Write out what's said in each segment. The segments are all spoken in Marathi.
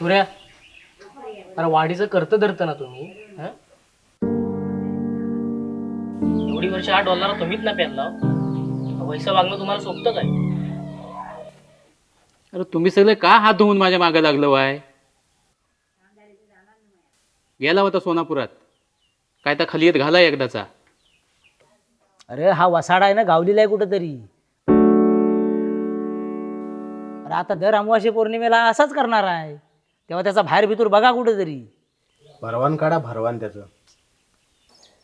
सूर्या अरे वाढीचं करतं धरतं ना तुम्ही हं? एवढी वर्ष हा डॉलर तुम्हीच ना पेरला. पैसा वागणं तुम्हाला सोपतं काय अरे तुम्ही सगळे का हात धुवून माझ्या मागे लागलं वाय? गेला होता सोनापुरात. काय तर खाली येत घाला एकदाचा. अरे हा वसाडा आहे ना गावलीला आहे कुठंतरी. अरे आता दर अमावास्ये पौर्णिमेला असाच करणार आहे. तेव्हा त्याचा बाहेर भितूर बघा कुठंतरी. भरवान काढा भरवान त्याचं.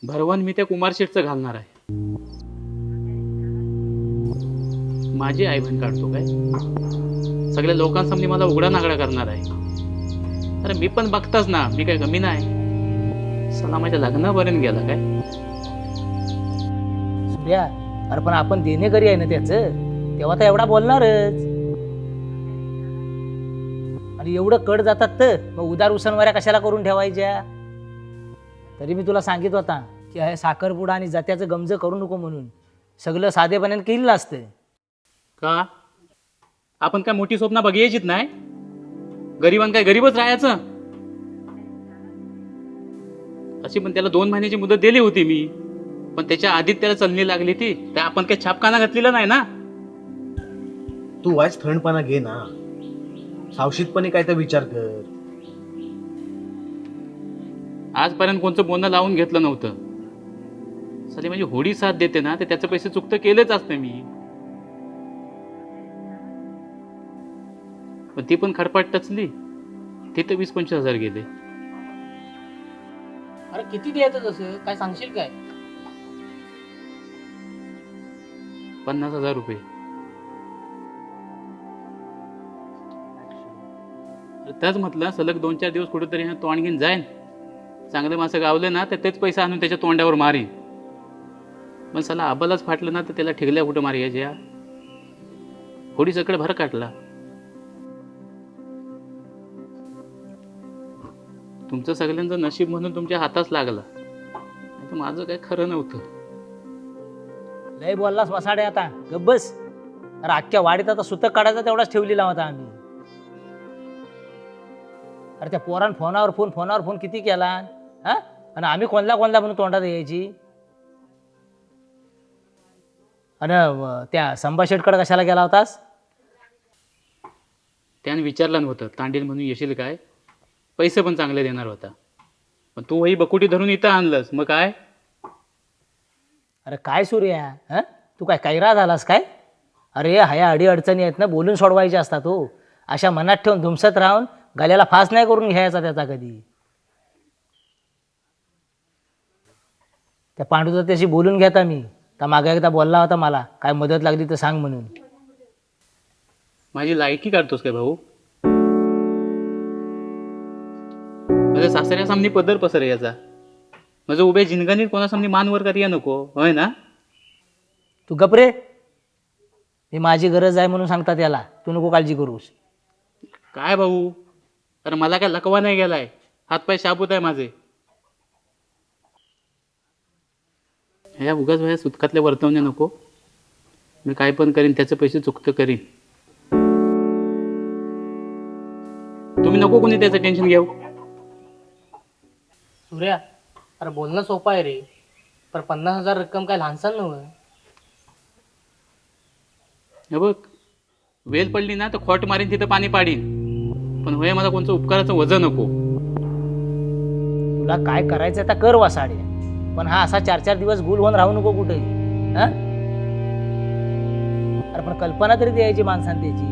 भरवण मी त्या कुमार शेठचं घालणार आहे. माझी आई बहीण काढतो काय? सगळ्या लोकांसमोर मला उघडा नागडा करणार आहे. अरे मी पण बघताच ना मी काय कमी नाही. सला माझ्या लग्नापर्यंत गेला काय? सूर्या अरे पण आपण देणेकरी आहे ना त्याचं. तेव्हा तर एवढा बोलणारच. आणि एवढं कड जातात तर मग उदार उसनवाऱ्या कशाला करून ठेवायच्या? तरी मी तुला सांगित होता की हे साखरपुडा आणि जात्याचं गमज करू नको म्हणून. सगळं साधेपणाने केलेलं असतं. का? आपण काय मोठी स्वप्न बघायचीच नाही? गरिबां काय गरीबच राहायचं? अशी पण त्याला दोन महिन्याची मुदत दिली होती मी. पण त्याच्या आधीच त्याला चलनी लागली ती त्या आपण काय छापखाना घातलेला नाही ना? तू वाईस थंडपणा घे ना. सावशीतपणे काय तर विचार कर. आजपर्यंत कोणचं बोलणं लावून घेतलं नव्हतं. साली माझी होडी साथ देते ना तर त्याचे पैसे चुकतं केलेच असते मी. पण ती पण खडपाट टचली. ती तर वीस पंचवीस हजार गेले. अरे किती द्यायचं तसं? काय सांगशील काय? पन्नास हजार रुपये. त्याच म्हटलं सलग दोन चार दिवस कुठेतरी ह्या तोंड घेऊन जाईन. चांगले माणसं गावले ना तर तेच पैसे आणून त्याच्या तोंडावर मारीन. पण सला आबालाच फाटलं ना तर त्याला ठेगल्या कुठं मारायच्या या होडी सगळं भर काटला तुमचं सगळ्यांचं नशीब म्हणून तुमच्या हाताच लागला. तर माझं काय खरं नव्हतं. लय बोललास वसाडे आता. गब्बस अरे अख्ख्या वाडीत आता सुतक काढायचा तेवढाच ठेवलेला होता आम्ही. अरे त्या पोरान फोनावर फोन फोनावर फोन किती केला? हा? आणि आम्ही कोणला कोणला म्हणून तोंडात यायची? आणि त्या संभाषेटकडे कशाला गेला होतास? त्याने विचारलं नव्हतं तांडील म्हणून येशील काय? पैसे पण चांगले देणार होता. पण तू वही बकुटी धरून इथं आणलंस मग काय? अरे काय सूर्या हा? तू काय कैरा झालास काय? अरे हया अडी अडचणी आहेत ना बोलून सोडवायचे असतात हो अशा मनात ठेवून धुमसत राहून गल्याला फास नाही करून घ्यायचा त्याचा कधी. त्या पांडूचा त्याशी बोलून घेता मी. तर मागे एकदा बोलला होता मला. काय मदत लागली तर सांग म्हणून. माझी लायकी काढतोस काय भाऊ? माझ्या सासऱ्यासामनी पदर पसर याचा. माझं उभ्या जिनगानीत कोणासामनी मानवर करिया नको. होय ना? तू गपरे मी माझी गरज आहे म्हणून सांगता त्याला तू नको काळजी करूस. काय भाऊ? अरे मला काय लकवा नाही गेलाय. हातपाय शाबूत आहे माझे. ह्या उगाच ह्या सुतकातल्या वर्तवण्या नको. मी काय पण करीन त्याचे पैसे चुकतं करीन. तुम्ही नको कोणी त्याचं टेन्शन घेऊ. सूर्या अरे बोलणं सोपं आहे रे. पण पन्नास हजार रक्कम काय लहानसान नव्हतं हे बघ वेल पडली ना तर खोट मारीन तिथं पाणी पाडीन. पण होय मला कोणतं उपकाराचं वजन नको. तुला काय करायचं आता कर वासाडे. पण हा असा चार चार दिवस गुल होऊन राहू नको कुठे. हा? अरे पण कल्पना तरी द्यायची माणसाने त्याची.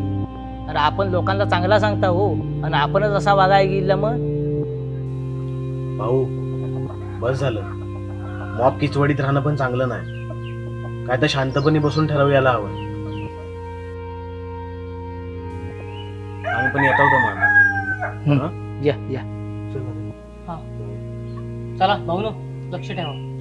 अरे आपण लोकांना चांगला सांगता हो आणि आपणच असा वागाय गेला मग. भाऊ बस झालं. मॉप किचवडीत राहणं पण चांगलं नाही. काय तर शांतपणे बसून ठरव यायला हवं. आम्ही पण येत या या. हा. चला भाऊ नो लक्ष ठेवा.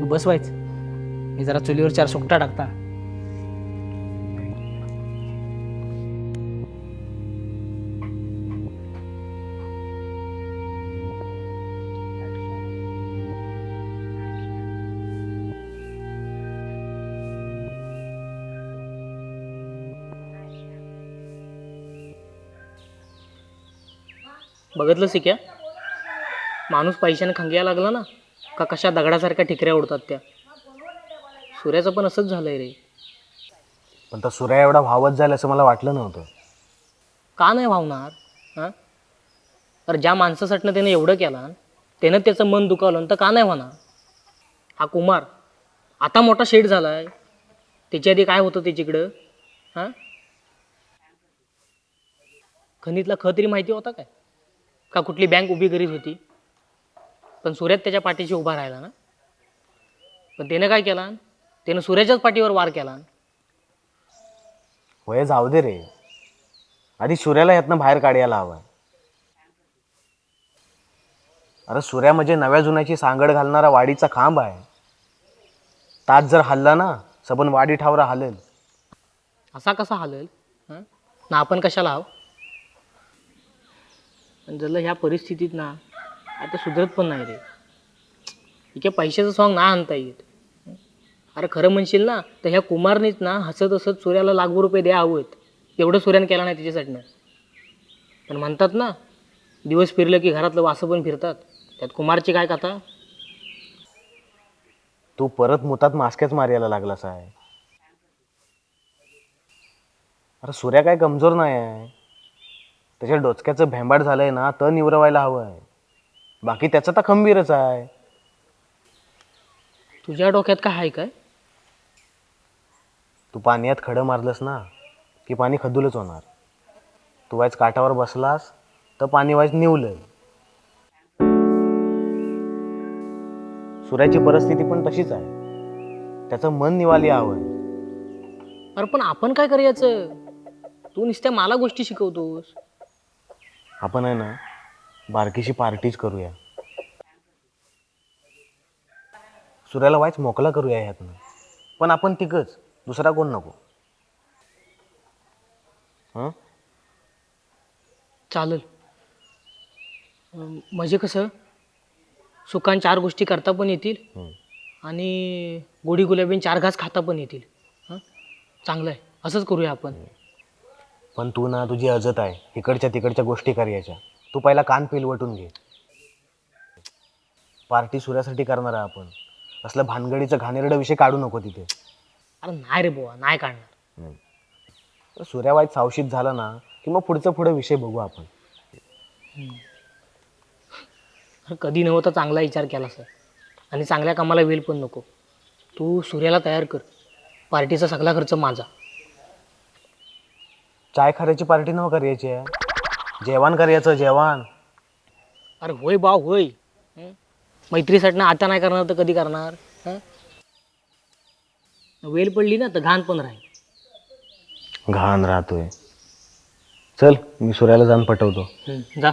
तू बसवायच. मी जरा चुलीवर चार सुकटा टाकता. बघितलं सिक्या माणूस पैशाने खंग्या लागला ना का कशा दगडासारख्या ठिकऱ्या उडतात त्या? सूर्याचं पण असंच झालंय रे. पण तर सूर्या एवढा भावत जाईल असं मला वाटलं नव्हतं. का नाही भावणार? हां? तर ज्या माणसासाठी त्याने एवढं केलं त्यानं त्याचं मन दुखावलं तर का नाही होणार? हा कुमार आता मोठा शेड झाला आहे त्याच्या आधी काय होतं त्याच्याकडं? हां? खनितला ख तरी माहिती होता काय? का कुठली बँक उभी करीत होती? पण सूर्यात त्याच्या पाठीशी उभा राहिला ना. पण त्यानं काय केला? त्यानं सूर्याच्याच पाठीवर वार केला. वय जाऊ दे रे. आधी सूर्याला यातनं बाहेर काढायला हवं. अरे सूर्या म्हणजे नव्या जुन्याची सांगड घालणारा वाडीचा खांब आहे. तास जर हल्ला ना सबन वाडी ठावरा हलेल. असा कसा हालेल? हं? ना आपण कशाला हव आणि जर ह्या परिस्थितीत ना आता सुधरत पण नाही रे. इतक्या पैशाचं सॉंग ना आणता येत अरे खरं म्हणशील ना तर ह्या कुमारनीच ना हसत हसत सूर्याला लाखो रुपये द्या हवेत. एवढं सूर्यानं केला नाही त्याच्यासाठी पण म्हणतात ना दिवस फिरलं की घरातलं वासं पण फिरतात. त्यात कुमारची काय कथा? तू परत मुतात मास्क्याच मारायला लागलास आहे. अरे सूर्या काय कमजोर नाही आहे. त्याच्या डोचक्याचं भेंबाड झालंय ना तर निवरवायला हवं आहे. बाकी त्याचं तर खंबीरच आहे. तुझ्या डोक्यात काय आहे काय? तू पाण्यात खडं मारलंस ना की पाणी खदूलच होणार. तू वाईच काठावर बसलास तर पाणी वाईच निवलं. सूर्याची परिस्थिती पण तशीच आहे. त्याचं मन निवाली हवं अरे पण आपण काय करायचं? तू नुसत्या मला गोष्टी शिकवतोस. आपण आहे ना बारकीशी पार्टीच करूया. सूर्याला वाईच मोकला करूया ह्यातनं. पण आपण तिकच दुसरा कोण नको? हं? चालेल. अं, म्हणजे कसं सुकान चार गोष्टी करता पण येतील. आणि गोडी गुलाबीन चार घास खाता पण येतील. हां? चांगलं आहे असंच करूया आपण. पण तू ना तुझी अजत आहे. इकडच्या तिकडच्या गोष्टी करायच्या तू पहिला कान पिलवटून घे. पार्टी सूर्यासाठी करणार आहे आपण. असलं भानगडीचं घाणेरडं विषय काढू नको तिथे. अरे नाही रे बुवा नाही काढणार. तर सूर्या वाईट सावशीत झाला ना की मग पुढचं पुढे विषय बघू आपण. अरे कधी नव्हता चांगला विचार केला सर. आणि चांगल्या कामाला वेळ पण नको. तू सूर्याला तयार कर. पार्टीचा सगळा खर्च माझा. चाय खाऱ्याची पार्टी नव्ह करायची. आहे जेवण करायचं जेवण. अरे होय बाव होय. हं? मैत्रीसाठी ना आता नाही करणार तर कधी करणार? हं? वेळ पडली ना तर घाण पण राहील. घाण राहतोय. चल मी सूर्याला जाऊन पटवतो. हं, जा.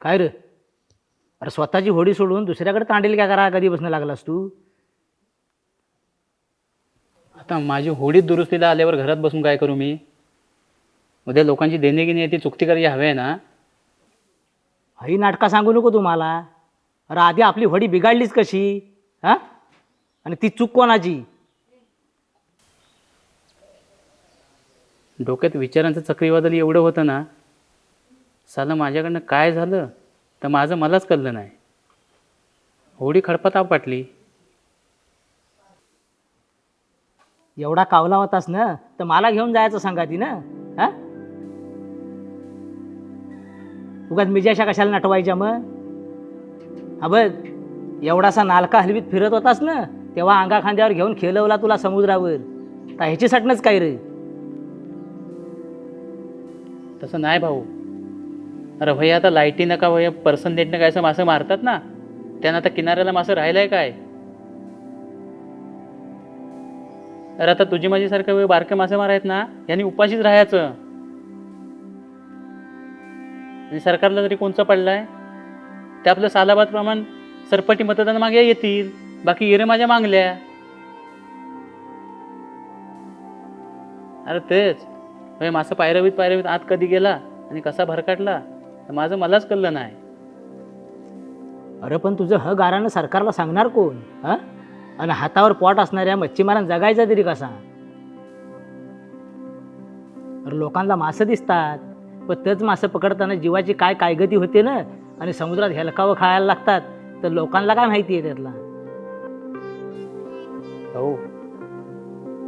काय रे? अरे स्वतःची होडी सोडून दुसऱ्याकडे तांडेल काय करा कधी बसणं लागलास तू? आता माझी होडीत दुरुस्तीला आल्यावर घरात बसून काय करू मी? उद्या लोकांची देणेगिनी आहे ती चुकती करायची हवी आहे ना? ही नाटका सांगू नको तुम्हाला. अरे आधी आपली होडी बिघाडलीच कशी? हां? आणि ती चूक कोणाची? डोक्यात विचारांचं चक्रीवादळ एवढं होतं ना सालं माझ्याकडनं काय झालं तर माझं मलाच कळलं नाही. होडी खडपात आपटली एवढा कावला होतास ना तर मला घेऊन जायचं सांगा ती ना हा? उगाच मिजाशा कशाला नटवायच्या मग? हा बघ एवढासा नालका हलवीत फिरत होतास ना तेव्हा अंगा खांद्यावर घेऊन खेळवला तुला समुद्रावर. तर ह्याच्यासाठीच काय रे? तसं नाही भाऊ. अरे भैया आता लाईटी नका भैया पर्सन काय असं मासं मारतात ना? त्यांना आता किनाऱ्याला मासं राहिलंय काय? अरे आता तुझी माझी सारखं वेळ बारके मासे मारायत ना यांनी उपाशीच राहायचं. आणि सरकारला जरी कोणचं पडलाय? ते आपलं सालाबाद प्रमाण सरपटी मतदान मागे येतील बाकी इरे माझ्या मागल्या. अरे तेच म्हणजे मासा पायरवीत पायरवीत आत कधी गेला आणि कसा भरकाटला? तर माझं मलाच कळलं नाही. अरे पण तुझं ह गारानं सरकारला सांगणार कोण? हा? आणि हातावर पोट असणाऱ्या मच्छीमारांना जगायचा तरी कसा? अरे लोकांना मासं दिसतात पण तेच मासं पकडताना जीवाची काय कायगती होते ना? आणि समुद्रात हेलकावं खायला लागतात तर लोकांना काय माहिती आहे त्यातला? हो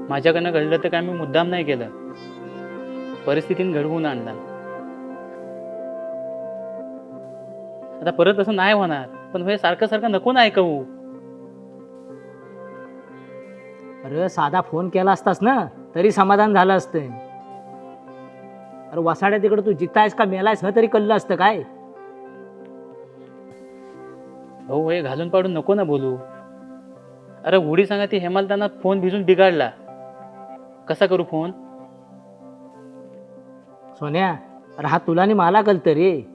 माझ्याकडनं घडलं तर काय मी मुद्दाम नाही केलं. परिस्थितीने घडवून आणला. आता परत असं नाही होणार. पण हे सारखं सारखं नको ना ऐकवू. अरे साधा फोन केला असतास ना तरी समाधान झालं असतं. अरे वसाड्या तिकडे तू जितायस का मेलायस ह तरी कळलं असतं काय? भाऊ हे घालून पाडून नको ना बोलू. अरे होडी सांगा ती हेमाल त्यांना फोन भिजून बिघडला. कसा करू फोन? सोन्या अरे हा तुला आणि मला कळतं रे.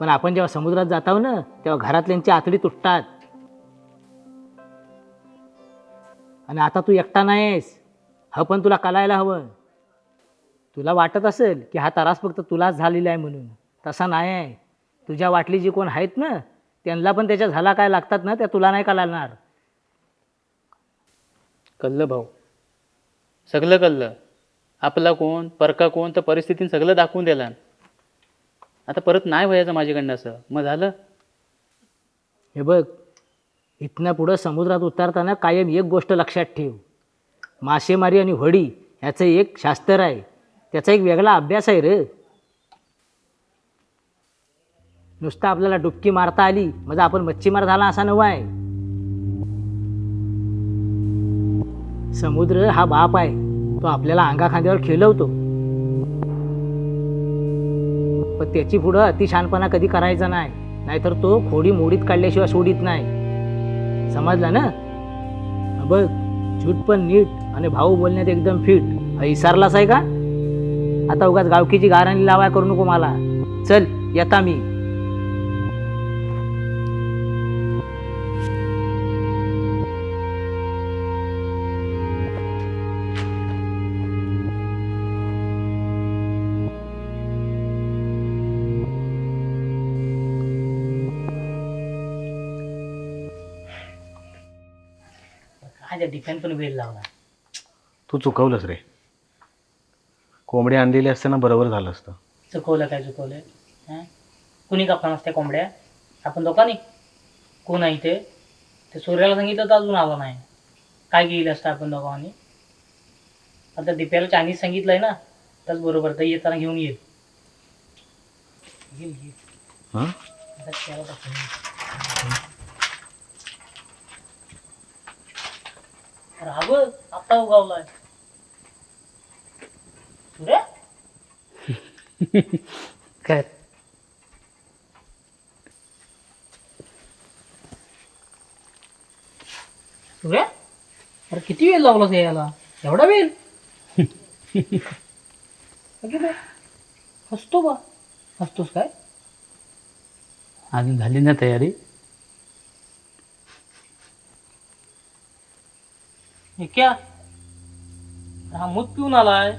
पण आपण जेव्हा समुद्रात जातो ना तेव्हा घरातल्यांची आतडी तुटतात. आणि आता तू एकटा नाहीस. हा पण तुला कळायला हवं. तुला वाटत असेल की हा त्रास फक्त तुलाच झालेला आहे म्हणून. तसा नाही आहे. तुझ्या वाटली जी कोण आहेत ना त्यांना पण त्याच्या झाला काय लागतात ना त्या तुला नाही कळणार. कळलं भाऊ. सगळं कळलं आपला कोण परका कोण तर परिस्थितीनं सगळं दाखवून दिला आता परत नाही व्हायचं माझ्याकडनं असं. मग झालं? हे बघ इथनं पुढं समुद्रात उतरताना कायम एक गोष्ट लक्षात ठेव. मासेमारी आणि होडी ह्याचं एक शास्त्र आहे. त्याचा एक वेगळा अभ्यास आहे रे. नुसतं आपल्याला डुबकी मारता आली म्हणजे आपण मच्छीमार झाला असा नवा आहे. समुद्र हा बाप आहे. तो आपल्याला अंगा खांद्यावर खेळवतो. पण त्याची पुढं अतिशहानपणा कधी करायचा नाही. नाहीतर तो खोडी मोडीत काढल्याशिवाय सोडित नाही. समजला ना? बघ झूट पण नीट आणि भाऊ बोलण्यात एकदम फिट हा इसारलाच आहे का? आता उगाच गावकीची गाराणी लावाय करू नको मला. चल येता मी. डिफेन पण वेळ लावला तू चुकवलंस रे. कोंबडी आणलेली असते ना बरोबर झालं असतं. चुकवलं काय चुकवलं हां? कुणी कापणार असत्या कोंबड्या? आपण दोघांनी. कोण आहे ते ते सूर्याला सांगितलं तर अजून आलं नाही. काय गेलं असतं आपण दोघांनी? आता दिप्याला चायनीज सांगितलंय ना. त्याच बरोबर तर येताना घेऊन येईल. येईल येईल हां? आता त्याला बघ आता उगावलाय. सूर्या काय? सूर्या अरे किती वेळ लावलास हे याला? एवढा वेळ? बे, हसतो बा. हसतोस काय? अजून झाली ना तयारी? हे क्या? हा मूत पिऊन आलाय.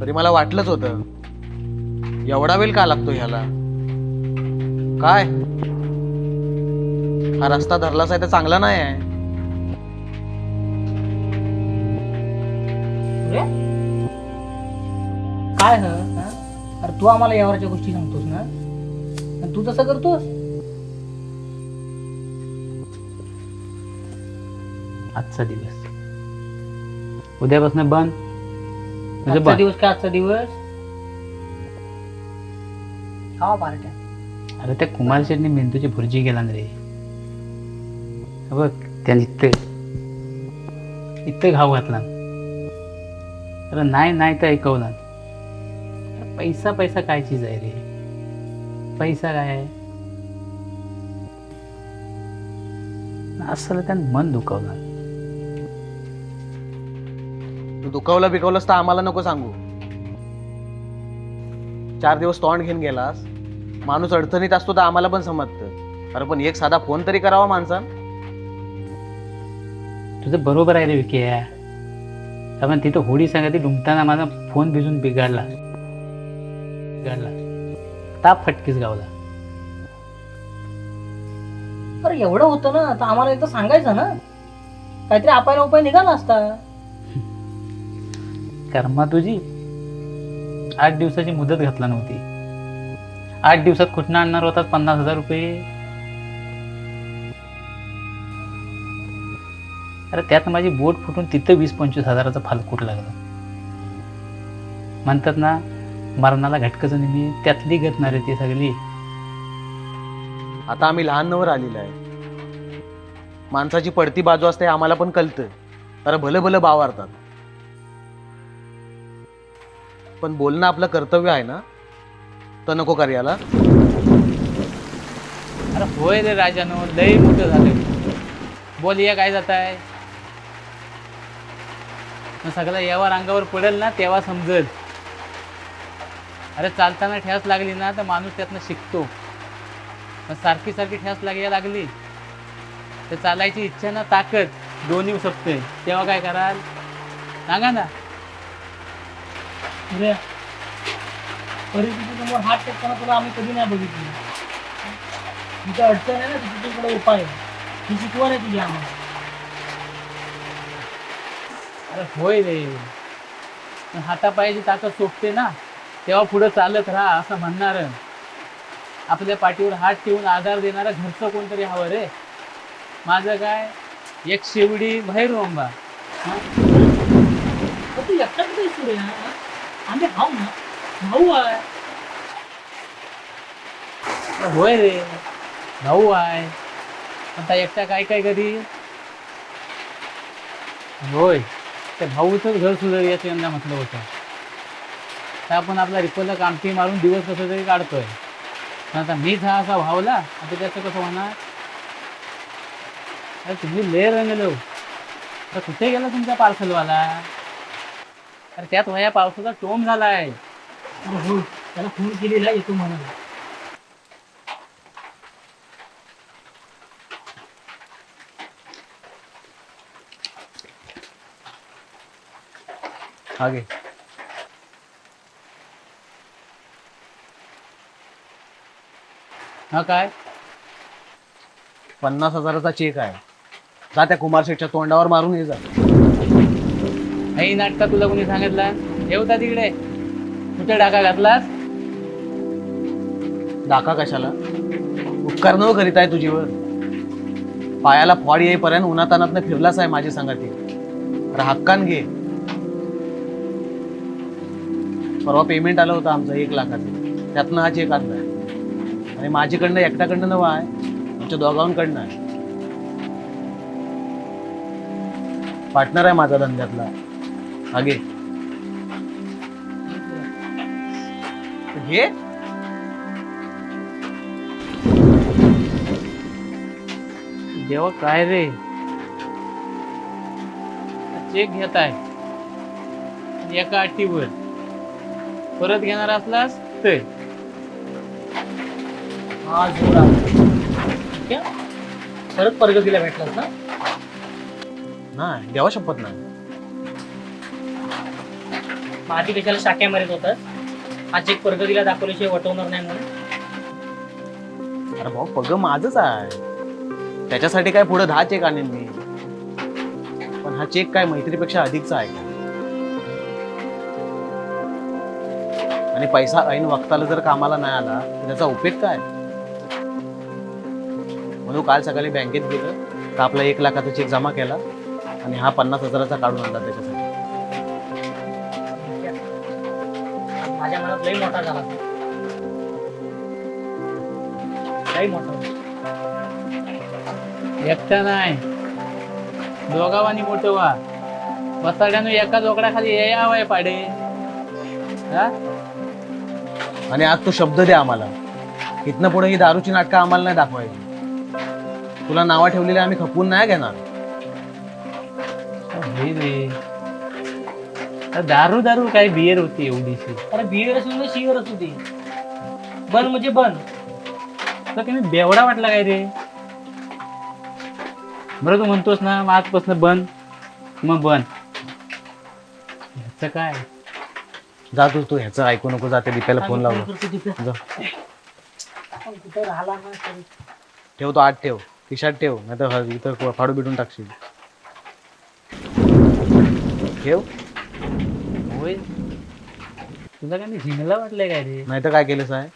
तरी मला वाटलंच होतं. एवढा वेळ का लागतो ह्याला? काय? हा रस्ता धरलाच आहे तर चांगला नाही आहे काय ह? हा? अरे तू आम्हाला यावरच्या गोष्टी सांगतोस ना? आणि तू तसं करतोस? आजचा दिवस. उद्यापासून बंद. म्हणजे आजचा बंद. दिवस काय आजचा दिवस? पार्ट्या? अरे त्या कुमार शेटने मेंदूची भुर्जी केला ना रे. हे बघ त्याने इथं इथं घाव घातला. अरे नाही नाही तर ऐकवला. अरे पैसा पैसा काय चीज आहे रे? पैसा काय? आहे असं त्यानं मन दुखवलं. तू दुखावलं बिकवलंस तर आम्हाला नको सांगू. चार दिवस तोंड घेऊन गेलास. माणूस अडचणीत असतो तर आम्हाला पण समजतं. अरे पण एक साधा फोन तरी करावा माणसा तुझं बरोबर आहे रे विकी कारण तिथं होडी सांगा ती डुंबताना माझा फोन भिजून बिघडला. बिघडला. ताप फटकीच गावला. अरे एवढं होतं ना तर आम्हाला एकदा सांगायचं ना. काहीतरी आपल्याला उपाय निघाला असता. कर्मा तुझी? आठ दिवसाची मुदत घातला नव्हती. आठ दिवसात कुठनं आणणार होतात पन्नास हजार रुपये? अरे त्यात माझी बोट फुटून तिथं वीस पंचवीस हजाराचा फालकूट लागला. म्हणतात ना मरणाला घटकच नेहमी त्यातली गतणार ती सगळी. आता आम्ही लहान नवर आलेलो आहे. माणसाची पडती बाजू असते आम्हाला पण कळतं. तर भलं भलं बावारतात. पण बोलणं आपलं कर्तव्य आहे ना तर नको कार्याला अरे होय रे राजानो लय मोठं झालं. बोल या काय जात आहे मग सगळं यावर अंगावर पडेल ना तेव्हा समजेल. अरे चालताना ठेस लागली ना तर माणूस त्यातनं शिकतो. मग सारखी सारखी ठेस लागायला लागली. तर चालायची इच्छा ना ताकद दोन्ही सपते. तेव्हा काय कराल? सांगा ना. अरे, परिस्थितीसमोर हात टेकताना तुला आम्ही कधी नाही बघितली. तिथं अडचण आहे ना तिथे तुझ्याकडे उपाय आहे. ही शिकवण आहे तुझी आम्हाला. अरे होय रे. पण हातापायाची ताकद सोपते ना. तेव्हा पुढं चालत राहा असं म्हणणार आपल्या पाठीवर हात ठेवून आधार देणारा घरचं कोणतरी हवं रे. माझं काय? एक शेवडी बाहेर रोंबा तू एकटा कुठे सूर्य आम्ही भाऊ ना भाऊ आहे होय रे भाऊ आहे. आता एकटा काय काय कधी? होय त्या भाऊचंच घर सुधार याचं यंदा म्हटलं होतं. तर आपण आपला रिपलला कामटी मारून दिवस कसं तरी काढतोय पण आता मीच हा असा भावला आता त्याचं कसं होणार? अरे तुम्ही लय रंगलो हो. तर कुठे गेला तुमचा पार्सलवाला? अरे त्यात वया पावसाचा टोम झालाय. हो त्याला फोन केलेला येतो म्हणाला. हा घे. हा काय? पन्नास हजाराचा चेक आहे. जा त्या कुमार शेठच्या तोंडावर मारून ये जा. नाही नाटका तुला कोणी सांगितलं? ठेवता तिकडे. कुठे डाका घातलास? डाका कशाला? उपकार न करीत आहे तुझीवर. पायाला फॉड येईपर्यंत उन्हातानात फिरलाच आहे माझी संगती. अरे हक्कान घे. परवा पेमेंट आलं होतं आमचं एक लाखाचं. त्यातनं हा चेक आणलाय आणि माझ्याकडनं एकट्याकडनं नवा आहे. आमच्या दोघांकडनं आहे. पार्टनर आहे माझा धंद्यातला. आगे। घे देवा काय रे? चेक घेत आहे. एका अटीवर. परत घेणार असलास तर. हा जोर ठीक आहे? परत प्रगतीला भेटलास ना? नाही देवा शपथ नाही. आधी कशाला शाक्या मारित होतात हा चेक प्रगतीला दाखवल्याशिवाय वटवणार नाही म्हणून. अरे भाऊ पग माझच आहे. त्याच्यासाठी काय पुढे दहा चेक आणेन मी. पण हा चेक काय मैत्रीपेक्षा अधिकचा आहे का? आणि पैसा ऐन वक्ताला जर कामाला नाही आला तर त्याचा उपयोग काय? म्हणून काल सकाळी बँकेत गेलं तर आपला एक लाखाचा चेक जमा केला आणि हा पन्नास हजाराचा काढून आणला त्याच्यासाठी. माझ्या मनात लई मोठा झाला. लई मोठा. एकटा नाही. दोघावानी मोठं वा वसाड्यानं एका जोकडाखाली यावं पाडे. हा? आणि आज तू शब्द दे आम्हाला. इथनं पुढे ही दारूची नाटकं आम्हाला नाही दाखवायची. तुला नावं ठेवलेली आम्ही खपवून नाही घेणार. अरे दारू दारू काय बियर होती एवढीशी. अरे बियर असून शिवर असू दे. बन म्हणजे बन. तर तुम्ही बेवडा वाटला काय रे? बरं तू म्हणतोस ना मग आजपासून बंद मग बंद ह्याचं काय? जा तू ह्याचं ऐकू नको जाते दीप्याला फोन लावला जा. ठेव तो आत ठेव. खिशात ठेव नाही तर इथं फाडू बिडून टाकशील. ठेव. होय तुला काय झिंगला वाटलंय काय रे? नाही तर काय केलं साहेब